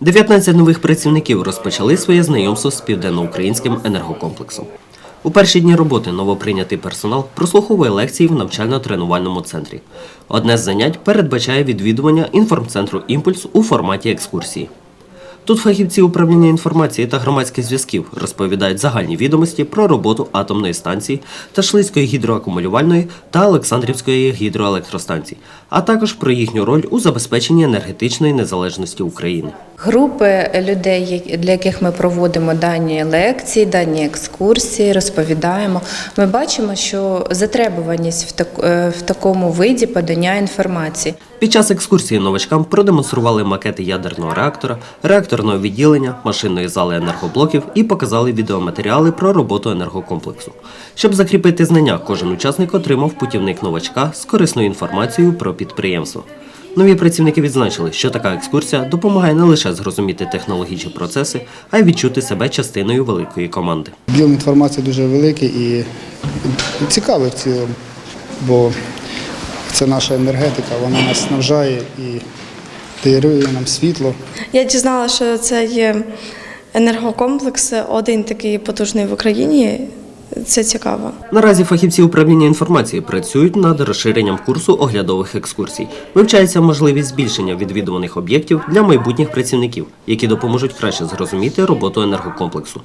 19 нових працівників розпочали своє знайомство з південноукраїнським енергокомплексом. У перші дні роботи новоприйнятий персонал прослуховує лекції в навчально-тренувальному центрі. Одне з занять передбачає відвідування інформцентру Імпульс у форматі екскурсії. Тут фахівці управління інформації та громадських зв'язків розповідають загальні відомості про роботу атомної станції Ташлицької гідроакумулювальної та Олександрівської гідроелектростанцій, а також про їхню роль у забезпеченні енергетичної незалежності України. Групи людей, для яких ми проводимо дані лекції, дані екскурсії, розповідаємо. Ми бачимо, що затребуваність в, так, е, в такому виді подання інформації. Під час екскурсії новачкам продемонстрували макети ядерного реактора, реакторного відділення, машинної зали енергоблоків і показали відеоматеріали про роботу енергокомплексу. Щоб закріпити знання, кожен учасник отримав путівник новачка з корисною інформацією про підприємство. Нові працівники відзначили, що така екскурсія допомагає не лише зрозуміти технологічні процеси, а й відчути себе частиною великої команди. Об'єм інформації дуже великий і цікавий в цілому, бо це наша енергетика, вона нас снабжає і дарує нам світло. Я дізналася, що це є енергокомплекс, один такий потужний в Україні. Це цікаво. Наразі фахівці управління інформації працюють над розширенням курсу оглядових екскурсій. Вивчається можливість збільшення відвідуваних об'єктів для майбутніх працівників, які допоможуть краще зрозуміти роботу енергокомплексу.